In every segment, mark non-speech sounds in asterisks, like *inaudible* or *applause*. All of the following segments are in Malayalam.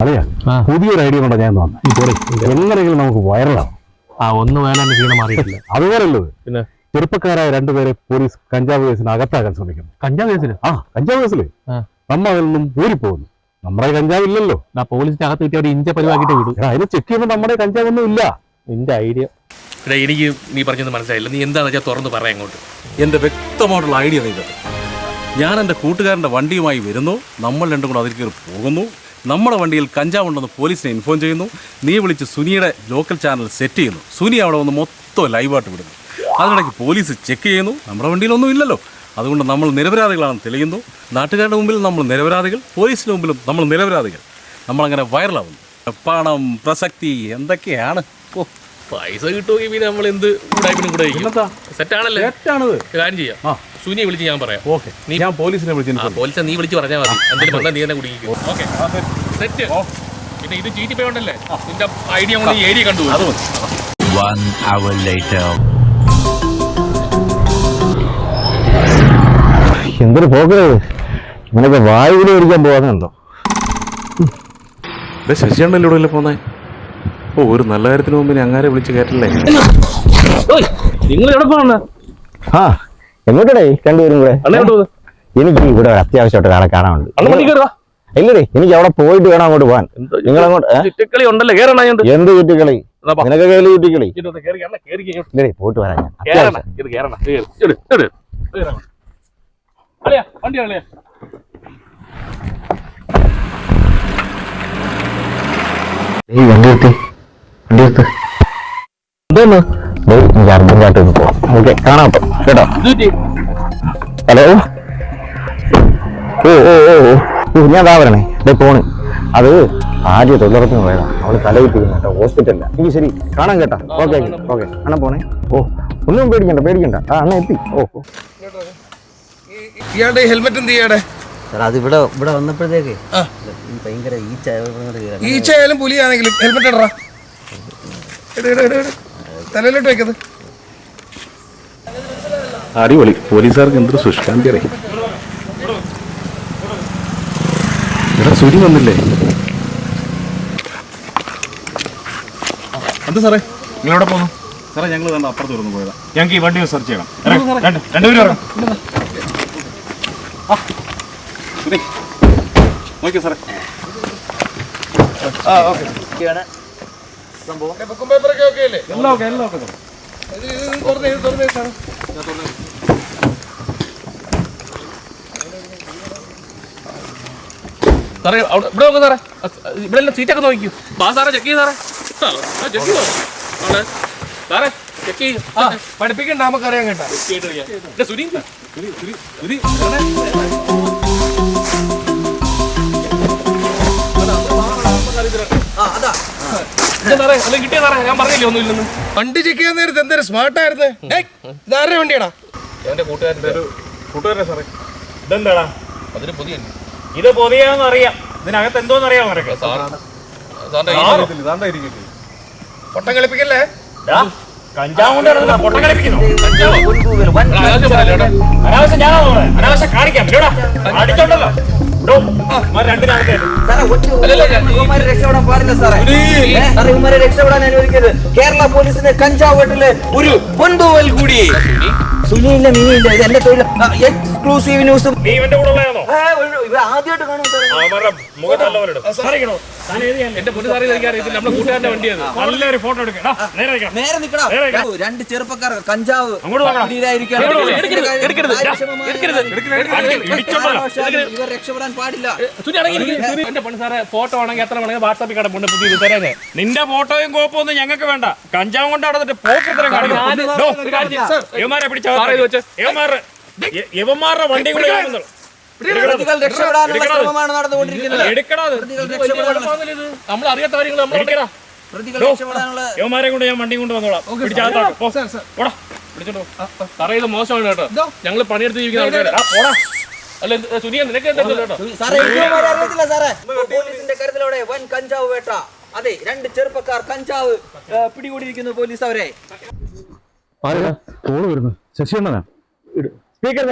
അറിയാ ആ. പുതിയൊരു ഐഡിയ കൊണ്ടാ ഞാൻ വന്നത് എങ്ങനെയെങ്കിലും നമുക്ക് വൈറലാവും. ആ ഒന്ന് വേണം ക്ഷീണം മാറിയിട്ടില്ല. *laughs* അതുപോലല്ലത് പിന്നെ? ചെറുപ്പക്കാരായ രണ്ടുപേരെ പോലീസ് കഞ്ചാവ് കേസിന് അകത്താക്കാൻ ശ്രമിക്കുന്നു. കഞ്ചാവ് കേസിൽ ആ കഞ്ചാവ് കേസിൽ. നമ്മ അതിൽ നിന്നും ഊരിപ്പോകുന്നു. നമ്മുടെ കഞ്ചാവ് ഇല്ലല്ലോ. ആ പോലീസിന്റെ അകത്ത് കിട്ടിയ ഒരു ഇഞ്ച പരിവാക്കിട്ട് വിടും. എടാ, അതിന് ചെക്ക് ചെയ്യുമ്പോൾ നമ്മുടെ കഞ്ചാവൊന്നും ഇല്ല. നിന്റെ ഐഡിയ. എടാ എനിക്ക് നീ പറഞ്ഞത് മനസ്സിലായില്ല. നീ എന്താണെന്ന് വെച്ചാൽ തുറന്ന് പറയാം അങ്ങോട്ട്. എന്റെ വ്യക്തമായിട്ടുള്ള ഐഡിയ നീ ഞാൻ എന്റെ കൂട്ടുകാരന്റെ വണ്ടിയുമായി വരുന്നു. നമ്മൾ രണ്ടും കൂടെ അതിൽ കയറി പോകുന്നു. നമ്മുടെ വണ്ടിയിൽ കഞ്ചാവ് ഉണ്ടെന്ന് പോലീസിനെ ഇൻഫോം ചെയ്യുന്നു. നീ വിളിച്ച് സുനിയുടെ ലോക്കൽ ചാനൽ സെറ്റ് ചെയ്യുന്നു. സുനി അവിടെ വന്ന് മൊത്തം ലൈവായിട്ട് വിടുന്നു. അതിനിടയ്ക്ക് പോലീസ് ചെക്ക് ചെയ്യുന്നു. നമ്മുടെ വണ്ടിയിലൊന്നും ഇല്ലല്ലോ. അതുകൊണ്ട് നമ്മൾ നിരപരാധികളാണെന്ന് തെളിയുന്നു. നാട്ടുകാരുടെ മുമ്പിൽ നമ്മൾ നിരപരാധികൾ പോലീസിന് മുമ്പിലും നമ്മൾ നിരപരാധികൾ. നമ്മളങ്ങനെ വൈറലാവുന്നു. പണം പ്രസക്തി എന്തൊക്കെയാണ്? പൈസ കിട്ടുമെങ്കിൽ പിന്നെ നമ്മൾ എന്ത് ഉടായ്പിനും കൂടെ സെറ്റ് ആണല്ലേ തെറ്റാണത് കാര്യം ചെയ്യാം. സുനിയെ വിളിച്ച് ഞാൻ പറയാം. ഓക്കെ. ഞാൻ പോലീസിനെ വിളിച്ചു ആ പോലീസ് നീ വിളിച്ച് പറഞ്ഞാൽ മതി. എന്തെങ്കിലും നീ തന്നെ കുടിക്കും ഓക്കെ. സെറ്റ്. പിന്നെ ഇത് ചീറ്റി പോയോണ്ടല്ലേ നിന്റെ ഐഡിയ ഈ ഏരിയ കണ്ടു അത്. എന്തൊരു പോകരുത് ഇങ്ങനെയൊക്കെ വായുവിൽ ഓടിക്കാൻ പോകാന്നുണ്ടോ ശശിയാണ്ടല്ലോ ഇവിടെ പോന്നേ? ഓ ഒരു നല്ല കാര്യത്തിന് മുമ്പ് അങ്ങാരെ വിളിച്ച് കയറ്റല്ലേ? നിങ്ങൾ എവിടെ പോകണ ആ എങ്ങോട്ടേ രണ്ടുപേരും കൂടെ? എനിക്ക് ഇവിടെ അത്യാവശ്യമായിട്ട് ഒരാളെ കാണാനുണ്ട്. ഇല്ലടേ എനിക്ക് അവിടെ പോയിട്ട് വേണം അങ്ങോട്ട് പോകാൻ. നിങ്ങൾ അങ്ങോട്ട് ഉണ്ടല്ലോ? കേറണ എന്ത് ചുറ്റിക്കളി. നിനക്ക് കയ്യിൽ ചുറ്റിക്കളി? ഇല്ലടേ പോയിട്ട് വരാം ഞാൻ. അളിയാ വണ്ടി ഏയ് വണ്ടി എടുത്ത് വണ്ടി എനിക്ക് അർജന്റായിട്ട് ഒന്ന് പോവാം. ഓക്കെ കാണാം കേട്ടോ? ഹലോ? ഓ ഓ ഓ ഓ. ഞാൻ താ വരണേ. ഡേ പോണ്. അത് ആദ്യ തൊഴിലുറപ്പിന് പോയതാ. അവൾ തലവിട്ടിരുന്നു കേട്ടോ ഹോസ്പിറ്റലില്ല എനിക്ക് ശരി കാണാൻ കേട്ടാ. ഓക്കെ ഓക്കെ അണ്ണ പോണേ. ഓ ഒന്നും പേടിക്കണ്ട പേടിക്കണ്ട. ആ അണ്ണ എത്തി. ഓ ഇയാളുടെ ഹെൽമെറ്റ് എന്ത് ചെയ്യാടെ? സാർ അത് ഇവിടെ ഇവിടെ വന്നപ്പോഴത്തേക്ക് ഭയങ്കര ഈച്ച ഈച്ചയായാലും പുലിയാണെങ്കിലും. ഹെൽമെറ്റ് ഇടറാ. ഇട് ഇട് ഇട് ഇട് തലയിലോട്ട് വെക്കത് അടിപൊളി. പോലീസുകാർക്ക് എന്തൊരു സുഷ്കാന്തി അറിയാം. എടാ സുരി വന്നില്ലേ? എന്താ സാറേ? നിങ്ങൾ എവിടെ പോകുന്നു സാറേ ഞങ്ങൾ കണ്ട അപ്പുറത്ത് വരുന്നു പോയതാ. ഞങ്ങൾക്ക് ഈ വണ്ടി സെർച്ച് ചെയ്യണം. രണ്ടുപേരും ഇറങ്ങും. നോക്കിയോ സാറേ. ബുക്കും പേപ്പറൊക്കെ ഓക്കെ അല്ലേ? എല്ലാം ഓക്കെ എല്ലാം ഓക്കെ തുറന്നേ തുറന്നേ സാർ സാറേ അവിടെ ഇവിടെ നോക്കാം സാറേ. ഇവിടെ എല്ലാം സീറ്റൊക്കെ നോക്കിക്കൂ. ബാ സാറേ ചെക്ക് ചെയ്ത് സാറേ. ചെക്ക് ചെയ്തോ അവിടെ. സാറേ ചെക്ക് ചെയ്യും. ആ. പഠിപ്പിക്കണ്ട നമുക്കറിയാം കേട്ടാ. സുരി സുരി സുനി. ഞാൻ പറഞ്ഞില്ലേ വണ്ടി ചെക്ക് ചെയ്യാൻ നേരത്തെ എന്തൊരു സ്മാർട്ടായിരുന്നു ഇതാരുടെ വണ്ടിയാടാ? എന്റെ കൂട്ടുകാരന്റെ ഒരു കൂട്ടുകാരെ സാറേ. ഇതെന്താടാ? അതൊരു പുതിയ ഇത് പൊതിയാന്ന് അറിയാം. ഇതിനകത്ത് എന്തോന്ന് അറിയാമോ നിനക്ക്? സാർ സാറിന്റെ പൊട്ടം കളിപ്പിക്കല്ലേ? കഞ്ചാവ് കൊണ്ട് നടക്കുന്ന പൊട്ടം കളിപ്പിക്കുന്നു. അനാവശ്യം ഞാനാ കാണിക്കാം. ഇല്ലടാ അടിച്ചോണ്ടല്ലോ. രക്ഷപ്പെടാൻ പാടില്ല സാറേ. ഏ, സാറേ ഇവന്മാരെ രക്ഷപ്പെടാൻ അനുവദിക്കരുത്. കേരള പോലീസിന്റെ കഞ്ചാവ് വെട്ടിൽ ഒരു കൊണ്ടുപോകൽ കൂടി. സുനിയില്ല മിനിയില്ല ഇത് എന്റെ തൊഴിൽ എക്സ്ക്ലൂസീവ് ന്യൂസും നീ ഇവന്റെ കൂടെ ഉള്ളതാണോ? ആദ്യമായിട്ട് കാണും രണ്ട് ചെറുപ്പക്കാർ കഞ്ചാവ്. ഇവർ രക്ഷപ്പെടാൻ പാടില്ല. എന്റെ പൊന്നു സാറേ ഫോട്ടോ ആണെങ്കിൽ എത്ര വേണമെങ്കിൽ വാട്സാപ്പിൽ കിടപ്പുണ്ട് പുതിയ തരാനേ. നിന്റെ ഫോട്ടോയും കോപ്പൊന്നും ഞങ്ങൾക്ക് വേണ്ട. കഞ്ചാവ് കൊണ്ട് നടന്നിട്ട് പോക്കത്തിലും കാണിക്കും ഒരു യവന്മാരുടെ വണ്ടി കൂടെ. പ്രതികൾ രക്ഷപ്പെടാനുള്ള. ശ്രമമാണ് നടന്നുകൊണ്ടിരിക്കുന്നത്. നമ്മൾ അറിയാത്ത കാര്യങ്ങൾ നമ്മൾ യവന്മാരെ കൊണ്ട് ഞാൻ വണ്ടി കൊണ്ട് വന്നോളാം. പിടിച്ചാത്താക്കും പോ. പോടാ. വിളിച്ചോണ്ടോ സാറേ ഇത് മോശമാണ് കേട്ടോ. ഞങ്ങൾ പണിയെടുത്ത് ജീവിക്കുന്ന ആൾക്കാരാ. ആ, പോടാ. അല്ല സുനിയ നിനക്ക് എന്താ കേട്ടോ? സാറേ ഇവന്മാരെ അറിയത്തില്ല സാറേ. പോലീസിന്റെ കരുതലോടെ വൻ കഞ്ചാവ് വേട്ട. അതെ രണ്ട് ചെറുപ്പക്കാർ കഞ്ചാവ് പിടികൂടിയിരിക്കുന്നു പോലീസ് അവരെ. ഫോണ് വരുന്നു. ശശിയണ്ണനാ? സ്പീക്കർ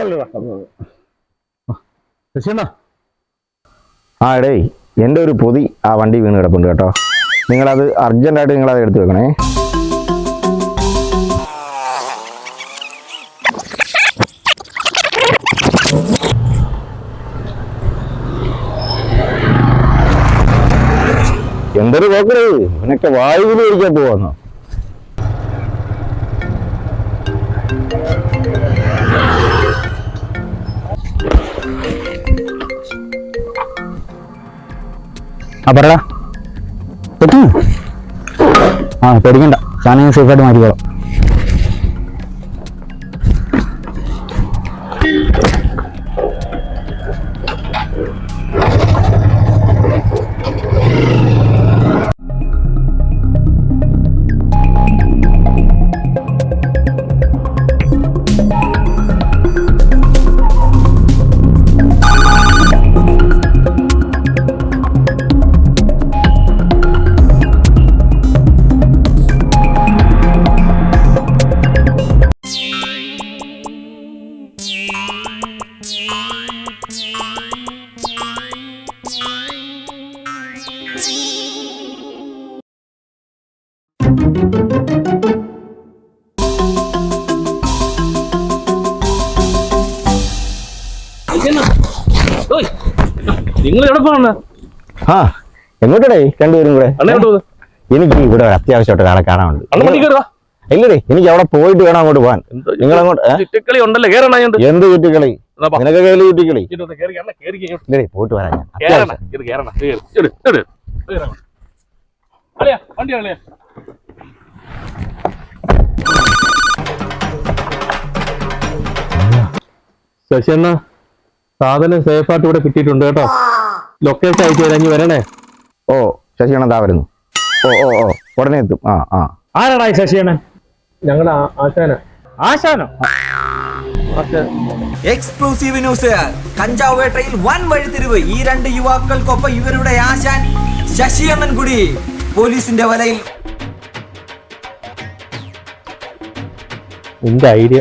ശശിയണ്ണ? ആ എടേ എന്റെ ഒരു പൊതി ആ വണ്ടി വീണ് കിടപ്പുണ്ട് കേട്ടോ. നിങ്ങളത് അർജന്റായിട്ട് നിങ്ങളത് എടുത്തു വെക്കണേ. എന്തൊരു പോക്കരുത് ഇവനൊക്കെ വായുവിൽ ഒഴിക്കാൻ പോവാന്നോ. ആ പറടാ. പറ്റും ആ പേടിക്കണ്ട. സാധനം സേഫായിട്ട് മാറ്റിക്കോളാം. നിങ്ങൾ എവിടെ പോകണ ആ എങ്ങോട്ടടേ? രണ്ടുപേരും കൂടെ. എനിക്ക് ഇവിടെ അത്യാവശ്യമായിട്ട് ഒരാളെ കാണാനുണ്ട്. ഇല്ലടേ എനിക്ക് അവിടെ പോയിട്ട് വേണം അങ്ങോട്ട് പോകാൻ. നിങ്ങൾ അങ്ങോട്ട് ഉണ്ടല്ലോ? കേറണ ഞാൻ എന്ത് ചുറ്റിക്കളി? നിനക്ക് കയ്യിൽ ചുറ്റിക്കളി. ഇല്ലടേ പോയിട്ട് വരാം കേറണ. അളിയാ വണ്ടി അളിയാ. സാധനം സേഫായിട്ട് ഇവിടെ കിട്ടിയിട്ടുണ്ട് കേട്ടോ. ലൊക്കേഷൻ അയച്ചു തരാൻ ഇനി വരണേ. ഓ ശശികണൻ താ വരുന്നു. ഓ ഓ ഓ ഉടനെ എത്തും. ആ ആ. ആരാടാ ഈ ശശിയണ്ണൻ ഞങ്ങളുടെ ആശാന. ആശാനോ? എക്സ്ക്ലൂസീവ് ന്യൂസ് കഞ്ചാവ് വേട്ടയിൽ വൻ വഴിത്തിരിവ് ഈ രണ്ട് യുവാക്കൾക്കൊപ്പം ഇവരുടെ ആശാൻ ശശിയണ്ണൻ കൂടി പോലീസിന്റെ വലയിൽ. എന്ത് ഐഡിയ?